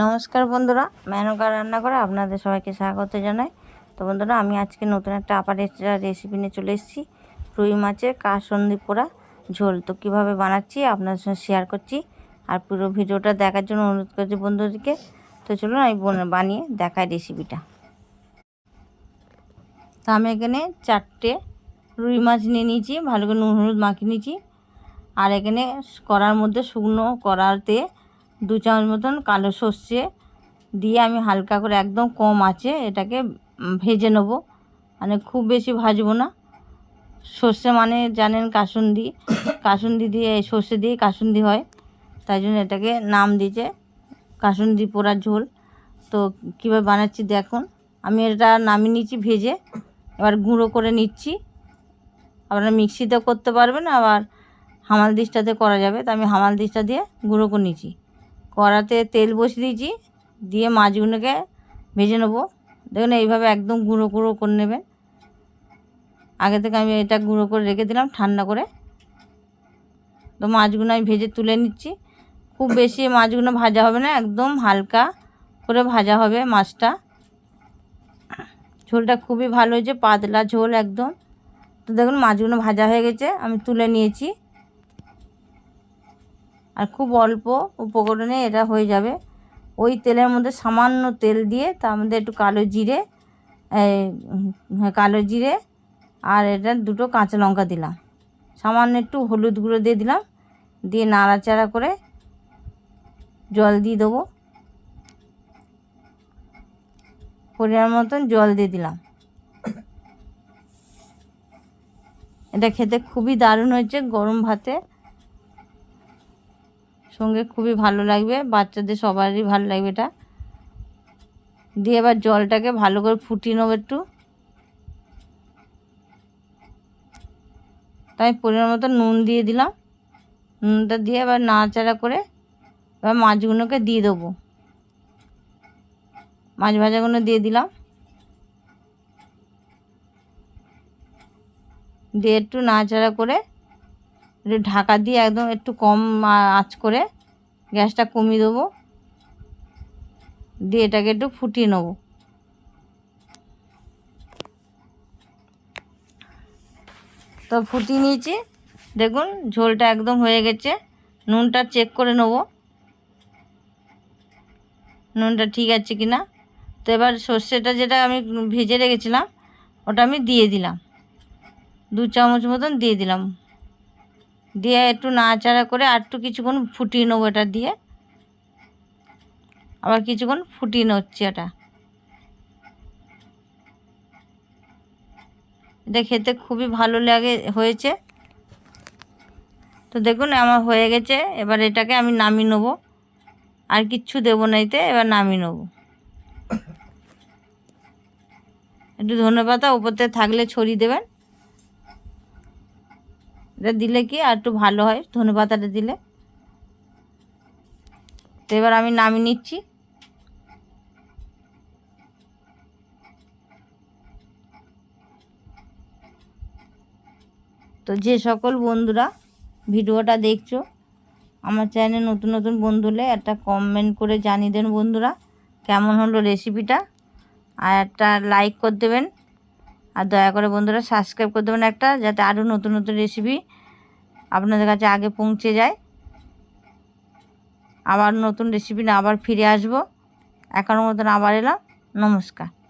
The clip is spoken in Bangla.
নমস্কার বন্ধুরা, মেনকা রান্না করে আপনাদের সবাইকে স্বাগত জানাই। তো বন্ধুরা, আমি আজকে নতুন একটা আপার রেসিপি নিয়ে চলে এসেছি, রুই মাছের কাসন্দি পোড়া ঝোল। তো কীভাবে বানাচ্ছি আপনাদের সঙ্গে শেয়ার করছি আর পুরো ভিডিওটা দেখার জন্য অনুরোধ করছি বন্ধুদেরকে। তো চলুন আমি বানিয়ে দেখাই রেসিপিটা তো আমি এখানে চারটে রুই মাছ নিয়ে নিয়েছি, ভালো করে নুন, হলুদ মাখিয়ে নিয়েছি। আর এখানে কড়ার মধ্যে শুকনো কড়াতে দু চামচ মতন কালো সর্ষে দিয়ে আমি হালকা করে একদম কম আছে, এটাকে ভেজে নেব। মানে খুব বেশি ভাজবো না। সর্ষে মানে জানেন কাসুন্দি কাসুন্দি দিয়ে, সর্ষে দিয়ে কাসুন্দি হয়, তাই জন্য এটাকে নাম দিয়েছে কাসুন্দি পোড়ার ঝোল। তো কীভাবে বানাচ্ছি দেখুন, আমি এটা নামিয়ে নিচ্ছি ভেজে, এবার গুঁড়ো করে নিচ্ছি। আপনারা মিক্সিতে করতে পারবেন, আবার হামাল দিশটাতে করা যাবে, তো আমি হামাল দিশটা দিয়ে গুঁড়ো করে নিচ্ছি। কড়াতে তেল বসিয়ে দিয়েছি, দিয়ে মাছগুলোকে ভেজে নেব। দেখুন, এইভাবে একদম গুঁড়ো গুঁড়ো করে নেবেন। আগে থেকে আমি এটা গুঁড়ো করে রেখে দিলাম ঠান্ডা করে। তো মাছগুলো আমি ভেজে তুলে নিচ্ছি। খুব বেশি মাছগুলো ভাজা হবে না, একদম হালকা করে ভাজা হবে মাছটা। ঝোলটা খুবই ভালো হয়েছে, পাতলা ঝোল একদম। তো দেখুন, মাছগুলো ভাজা হয়ে গেছে, আমি তুলে নিয়েছি। আর খুব অল্প উপকরণে এটা হয়ে যাবে। ওই তেলের মধ্যে সামান্য তেল দিয়ে তার মধ্যে একটু কালো জিরে কালো জিরে আর এটা দুটো কাঁচা লঙ্কা দিলাম। সামান্য একটু হলুদ গুঁড়ো দিয়ে দিলাম, দিয়ে নাড়াচাড়া করে জল দিয়ে দেবো। পরিমাণ মতন জল দিয়ে দিলাম। এটা খেতে খুবই দারুণ হয়েছে গরম ভাতে। সঙ্গে খুবই ভালো লাগবে, বাচ্চাদের সবারই ভালো লাগবে এটা। দিয়ে এবার জলটাকে ভালো করে ফুটিয়ে নেব একটু। তাই পরিমাণ মতো নুন দিয়ে দিলাম। নুনটা দিয়ে এবার নাড়াচাড়া করে এবার মাছগুলোকে দিয়ে দেবো। মাছ ভাজাগুলো দিয়ে দিলাম। দিয়ে একটু নাড়াচাড়া করে একটু ঢাকা দিয়ে একদম একটু কম আঁচ করে গ্যাসটা কমিয়ে দেবো। দিয়ে এটাকে একটু ফুটিয়ে নেব। তো ফুটিয়ে নিয়েছি। দেখুন, ঝোলটা একদম হয়ে গেছে। নুনটা চেক করে নেব। নুনটা ঠিক আছে কি না তো এবার সর্ষেটা যেটা আমি ভেজে রেখেছিলাম, ওটা আমি দিয়ে দিলাম। দু চামচ মতন দিয়ে দিলাম। দিয়ে একটু নাড়াচাড়া করে আর একটু কিছুক্ষণ ফুটিয়ে নেব এটা দিয়ে। আবার কিছুক্ষণ ফুটিয়ে নিচ্ছি এটা। এটা খেতে খুবই ভালো লাগে, হয়েছে। তো দেখুন, আমার হয়ে গেছে। এবার এটাকে আমি নামিয়ে নেব। আর কিচ্ছু দেবো না এতে, এবার নামিয়ে নেব। একটু ধনেপাতা থেকে থাকলে ছড়িয়ে দেবেন। এটা দিলে কি আর একটু ভালো হয়? ধনে পাতাটা দিলে। তো এবার আমি নামিয়ে নিচ্ছি। তো যে সকল বন্ধুরা ভিডিওটা দেখছ, আমার চ্যানেলে নতুন নতুন বন্ধু হলে একটা কমেন্ট করে জানিয়ে দেন বন্ধুরা, কেমন হলো রেসিপিটা আর একটা লাইক করে দেবেন। আর দয়া করে বন্ধুরা সাবস্ক্রাইব করে দেবেন একটা, যাতে আরও নতুন নতুন রেসিপি আপনাদের কাছে আগে পৌঁছে যায়। আবার নতুন রেসিপি না আবার ফিরে আসব। এখনও মতন আবার এলাম। নমস্কার।